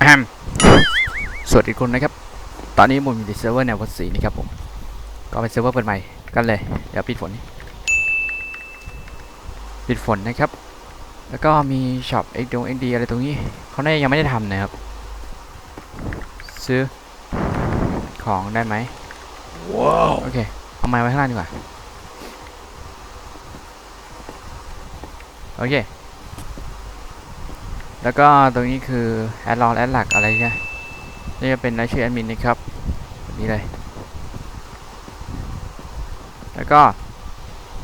แอมสวัสดีคุณนะครับ ตอนนี้ผมอยู่ในเซิร์ฟเวอร์แนววัดสีนะครับผม ก็เป็นเซิร์ฟเวอร์เปิดใหม่กันเลย เดี๋ยวปิดฝนนี่ปิดฝนนะครับ แล้วก็มีช็อปเอ็กดงเอ็กดีอะไรตรงนี้ เขาน่าจะยังไม่ได้ทำนะครับ ซื้อของได้ไหมว้าว โอเค เอาไม้ไว้ข้างล่างดีกว่า โอเค แล้วก็ตรงนี้คือแอดลองแอดหลักอะไรเนี่ยนี่จะเป็นรายชื่อแอดมินนะครับแบบนี้เลย แล้วก็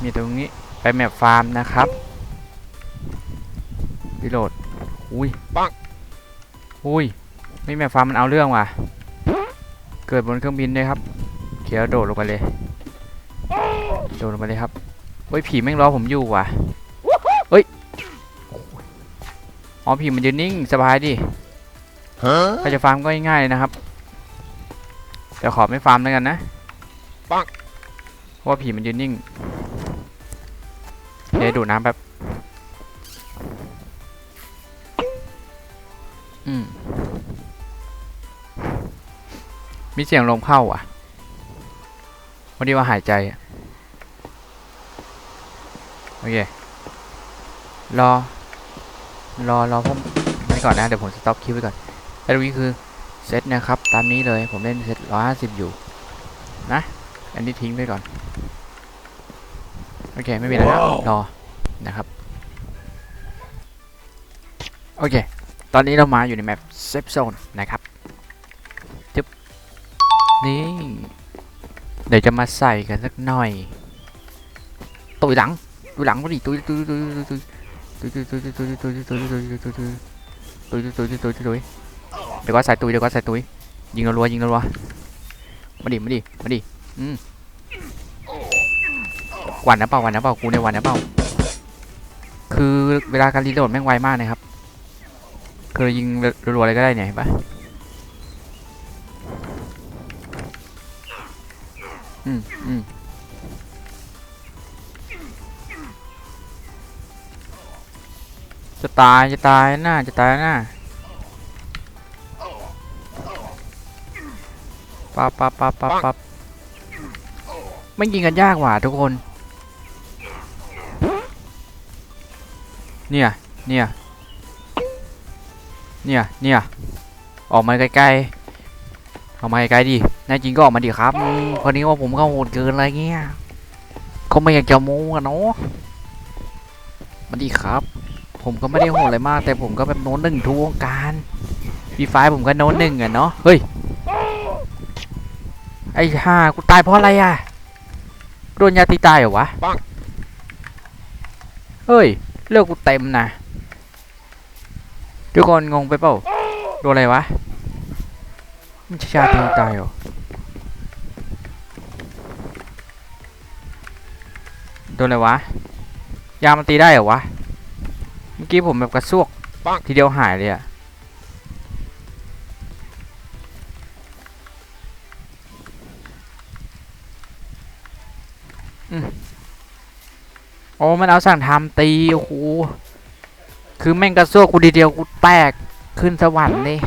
มีตรงนี้ไปแมปฟาร์มนะครับรีโหลดอุ้ยปังอุ้ยไม่แมปฟาร์มมันเอาเรื่องว่ะ เกิดบนเครื่องบินด้วยครับ เขียวโดดลงไปเลย โดดลงไปเลยครับเฮ้ยผีแม่งรอผมอยู่ว่ะ อ๋อผีมันยืนนิ่งสบายดิฮะใครจะฟาร์มก็ง่ายๆเลยนะครับเดี๋ยวขอไม่ฟาร์มแล้วกันนะปังเพราะว่าผีมันยืนนิ่ง เดี๋ยวดูดน้ำแป๊บ อืม มีเสียงลมเข้าอะวันนี้ว่าหายใจอะโอเค รอ รอรอผมไปก่อนนะ เดี๋ยวผมสต็อปคลิปไว้ก่อนแล้วตรงนี้คือเซตนะครับ ตามนี้เลยผมเล่นเซตร้อยห้าสิบอยู่ นะ อันนี้ทิ้งไปก่อน โอเค ไม่มีอะไรแล้วรอนะครับ โอเค ตอนนี้เรามาอยู่ในแมปเซฟโซนนะครับจึ๊บนี่ เดี๋ยวจะมาใส่กันสักหน่อยตุยหลังตุยหลังมาดิตุยตุยตุยตุย ตุยตุยตุยตุยตุยตุยตุยตุยตุยตุยตุยตุยตุยตุยตุยตุยเดี๋ยวก็ใส่ตุยเดี๋ยวก็ใส่ตุยยิงรัวยิงรัวมาดิมาดิมาดิอืมหวันนะเปล่าหวันนะเปล่ากูในยหวันนะเปล่าคือเวลาการรีโหลดแม่งไวมากนะครับคือยิงรัวๆอะไรก็ได้เนี่ยเห็นปะอืมอืม จะตายจะตายหน้าจะตายหน้าปั๊บปั๊บปั๊บปั๊บปั๊บไม่ยิงกันยากว่ะทุกคน เนี่ย เนี่ย เนี่ย เนี่ย ออกมาใกล้ๆออกมาใกล้ๆดิแน่จริงก็ออกมาดิครับอืมคนนี้ว่าผมก็โหดเกินอะไรเงี้ยเขาไม่อยากจะโม้กันเนาะมาดิครับ ผมก็ไม่ได้โหดอะไรมาก แต่ผมก็แบบโน้นหนึ่งทุกวงการฟีไฟผมก็โน้นหนึ่งอะเนาะเฮ้ยไอ้ห่ากูตายเพราะอะไรอะโดนยาตีตายเหรอวะปังเฮ้ยเลือกกูเต็มนะทุกคนงงไปเปล่าโดนอะไรวะมันชาตีตายเหรอโดนอะไรวะยามันตีได้เหรอวะเมื่อกี้ผมแบบกระซวกปังทีเดียวหายเลยอะอืมโอ้มันเอาสั่งทำตีโอ้โหคือแม่งกระซวกกูทีเดียวกูแตกขึ้นสวรรค์เลย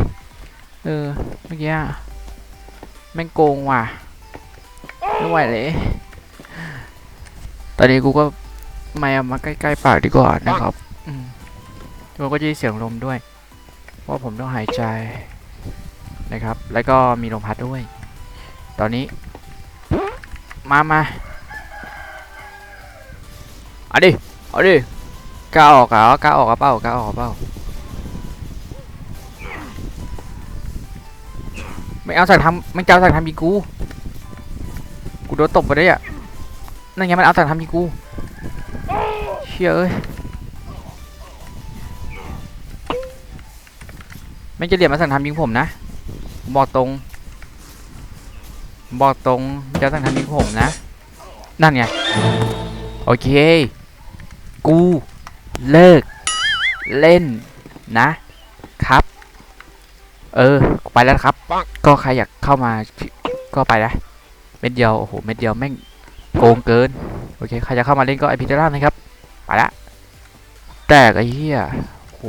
เออเมื่อกี้อะแม่งโกงว่ะไม่ไหวเลย ตอนนี้กูก็ไม่เอามาใกล้ๆปากดีกว่านะครับ อืมก็จะมีเสียงลมด้วย เพราะผมต้องหายใจนะครับ แล้วก็มีลมพัดด้วย ตอนนี้ มามาเอาดิเอาดิกล้าออกเหรอกล้าออกกระเป้ากล้าออกกระเป้าไม่เอาใส่ทำไม่เอาใส่ทำยีกู กูโดนตบไปได้อะนั่นไงมันเอาใส่ทำยีกู เชี่ยเอ้ย ไม่จะเหลี่ยมมาสั่งทำยิงผมนะผมบอกตรงผมบอกตรงจะสั่งทำยิงผมนะ นั่นไง โอเค กู เลิก เล่นนะ ครับ เออ ไปแล้วนะครับปังก็ใครอยากเข้ามาก็ไปนะเม็ดเดียว โอ้โห เม็ดเดียวแม่งโกงเกิน โอเค ใครจะเข้ามาเล่นก็ไอพีเตอร์นะครับ ไปละ แตกไอ้เหี้ยโห